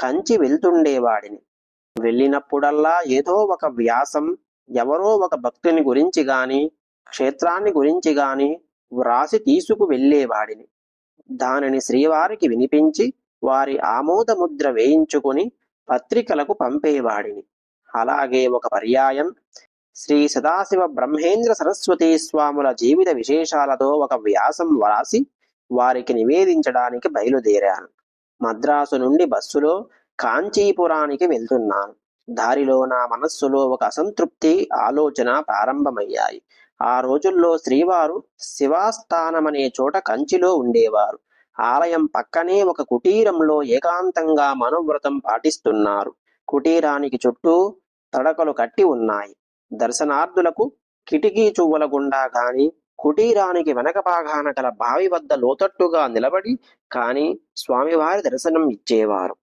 కంచి వెళ్తుండేవాడిని. వెళ్ళినప్పుడల్లా ఏదో ఒక వ్యాసం ఎవరో ఒక భక్తుని గురించి గాని క్షేత్రాన్ని గురించి గాని వ్రాసి తీసుకు వెళ్ళేవాడిని. దానిని శ్రీవారికి వినిపించి వారి ఆమోదముద్ర వేయించుకుని పత్రికలకు పంపేవాడిని. అలాగే ఒక పర్యాయం శ్రీ సదాశివ బ్రహ్మేంద్ర సరస్వతీ స్వాముల జీవిత విశేషాలతో ఒక వ్యాసం వ్రాసి వారికి నివేదించడానికి బయలుదేరాను. మద్రాసు నుండి బస్సులో కాంచీపురానికి వెళ్తున్నాను. దారిలో నా మనస్సులో ఒక అసంతృప్తి ఆలోచన ప్రారంభమయ్యాయి. ఆ రోజుల్లో శ్రీవారు శివాస్థానమనే చోట కంచిలో ఉండేవారు. ఆలయం పక్కనే ఒక కుటీరంలో ఏకాంతంగా మనోవ్రతం పాటిస్తున్నారు. కుటీరానికి చుట్టూ తడకలు కట్టి ఉన్నాయి. దర్శనార్థులకు కిటికీ చువ్వల గుండా గాని కుటీరానికి వెనక భాగాన గల బావి వద్ద లోతట్టుగా నిలబడి కాని స్వామివారి దర్శనం ఇచ్చేవారు.